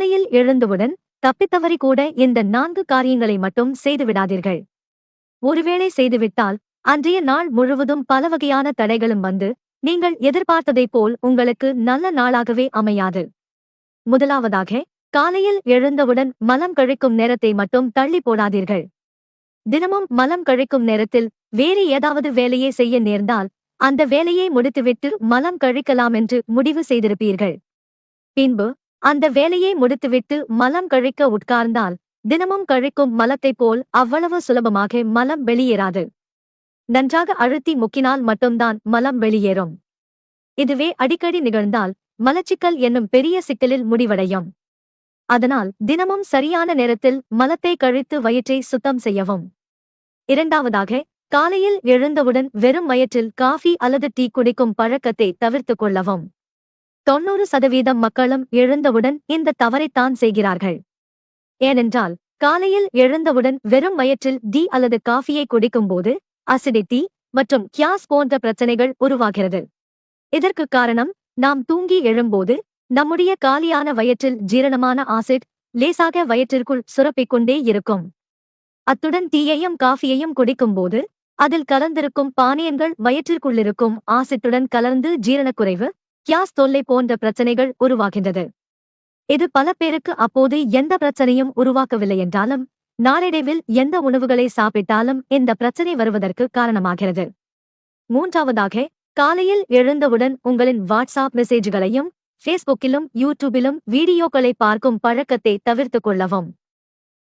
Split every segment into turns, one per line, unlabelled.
காலையில் எழுந்தவுடன் தப்பித்தவறி கூட இந்த நான்கு காரியங்களை மட்டும் செய்துவிடாதீர்கள் ஒருவேளை செய்துவிட்டால் அன்றைய நாள் முழுவதும் பல வகையான தடைகளும் வந்து நீங்கள் எதிர்பார்த்ததைப் போல் உங்களுக்கு நல்ல நாளாகவே அமையாது. முதலாவதாக காலையில் எழுந்தவுடன் மலம் கழிக்கும் நேரத்தை மட்டும் தள்ளி போடாதீர்கள். தினமும் மலம் கழிக்கும் நேரத்தில் வேறு ஏதாவது வேலையை செய்ய நேர்ந்தால் அந்த வேலையை முடித்துவிட்டு மலம் கழிக்கலாம் என்று முடிவு செய்திருப்பீர்கள். பின்பு அந்த வேலையை முடித்துவிட்டு மலம் கழிக்க உட்கார்ந்தால் தினமும் கழிக்கும் மலத்தைப் போல் அவ்வளவு சுலபமாக மலம் வெளியேறாது. நன்றாக அழுத்தி முக்கினால் மட்டும்தான் மலம் வெளியேறும். இதுவே அடிக்கடி நிகழ்ந்தால் மலச்சிக்கல் என்னும் பெரிய சிக்கலில் முடிவடையும். அதனால் தினமும் சரியான நேரத்தில் மலத்தை கழித்து வயிற்றை சுத்தம் செய்யவும். இரண்டாவதாக காலையில் எழுந்தவுடன் வெறும் வயிற்றில் காஃபி அல்லது டீ குடிக்கும் பழக்கத்தை தவிர்த்துக் கொள்ளவும். தொண்ணூறு சதவீதம் மக்களும் எழுந்தவுடன் இந்த தவறைத்தான் செய்கிறார்கள். ஏனென்றால் காலையில் எழுந்தவுடன் வெறும் வயிற்றில் டீ அல்லது காஃபியை குடிக்கும்போது அசிடிட்டி மற்றும் கியாஸ் போன்ற பிரச்சனைகள் உருவாகிறது. இதற்கு காரணம் நாம் தூங்கி எழும்போது நம்முடைய காலியான வயிற்றில் ஜீரணமான ஆசிட் லேசாக வயிற்றிற்குள் சுரப்பிக் கொண்டே இருக்கும். அத்துடன் டீயையும் காஃபியையும் குடிக்கும்போது அதில் கலந்திருக்கும் பானியங்கள் வயிற்றிற்குள்ளிருக்கும் ஆசிட்டுடன் கலந்து ஜீரணக்குறைவு கியாஸ் தொல்லை போன்ற பிரச்சனைகள் உருவாகின்றது. இது பல பேருக்கு அப்போது எந்த பிரச்சனையும் உருவாக்கவில்லை என்றாலும் நாளடைவில் எந்த உணவுகளை சாப்பிட்டாலும் இந்த பிரச்சனை வருவதற்கு காரணமாகிறது. மூன்றாவதாக காலையில் எழுந்தவுடன் உங்களின் வாட்ஸ்அப் மெசேஜ்களையும் ஃபேஸ்புக்கிலும் யூடியூபிலும் வீடியோக்களை பார்க்கும் பழக்கத்தை தவிர்த்துக் கொள்ளவும்.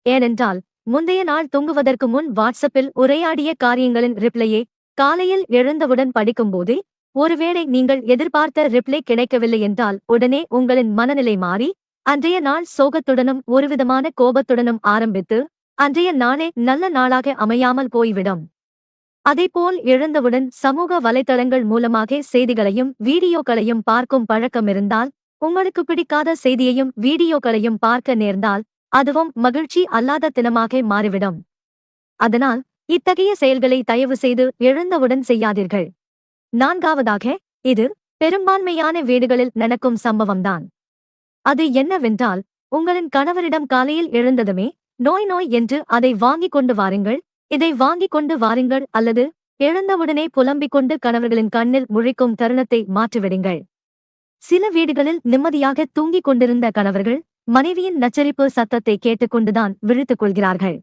ஏனென்றால் முந்தைய நாள் தூங்குவதற்கு முன் வாட்ஸ்அப்பில் உரையாடிய காரியங்களின் ரிப்ளையை காலையில் எழுந்தவுடன் படிக்கும்போது ஒருவேளை நீங்கள் எதிர்பார்த்த ரிப்ளை கிடைக்கவில்லை என்றால் உடனே உங்களின் மனநிலை மாறி அன்றைய நாள் சோகத்துடனும் ஒருவிதமான கோபத்துடனும் ஆரம்பித்து அன்றைய நாளே நல்ல நாளாக அமையாமல் போய்விடும். அதேபோல் எழுந்தவுடன் சமூக வலைத்தளங்கள் மூலமாக செய்திகளையும் வீடியோக்களையும் பார்க்கும் பழக்கம் இருந்தால் உங்களுக்கு பிடிக்காத செய்தியையும் வீடியோக்களையும் பார்க்க நேர்ந்தால் அதுவும் மகிழ்ச்சி அல்லாத தினமாக மாறிவிடும். அதனால் இத்தகைய செயல்களை தயவு செய்து எழுந்தவுடன் செய்யாதீர்கள். நான்காவதாக இது பெரும்பான்மையான வீடுகளில் நடக்கும் சம்பவம்தான். அது என்னவென்றால் உங்களின் கணவரிடம் காலையில் எழுந்ததுமே நோய் நோய் என்று அதை வாங்கிக் கொண்டு வாருங்கள் இதை வாங்கிக் கொண்டு வாருங்கள் அல்லது எழுந்தவுடனே புலம்பிக் கொண்டு கணவர்களின் கண்ணில் முழிக்கும் தருணத்தை மாற்றிவிடுங்கள். சில வீடுகளில் நிம்மதியாக தூங்கிக் கொண்டிருந்த கணவர்கள் மனைவியின் நச்சரிப்பு சத்தத்தை கேட்டுக்கொண்டுதான் விழித்துக் கொள்கிறார்கள்.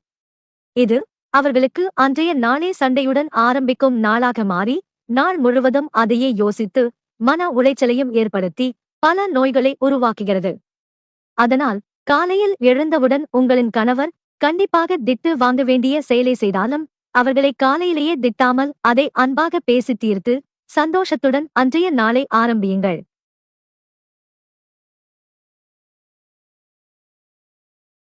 இது அவர்களுக்கு அன்றைய நாளே சண்டையுடன் ஆரம்பிக்கும் நாளாக மாறி நாள் முழுவதும் அதையே யோசித்து மன உளைச்சலையும் ஏற்படுத்தி பல நோய்களை உருவாக்குகிறது. அதனால் காலையில் எழுந்தவுடன் உங்களின் கணவர் கண்டிப்பாக திட்டு வாங்க வேண்டிய செயலை செய்தாலும் அவர்களை காலையிலேயே திட்டாமல் அதை அன்பாக பேசி தீர்த்து சந்தோஷத்துடன் அன்றைய நாளை ஆரம்பியுங்கள்.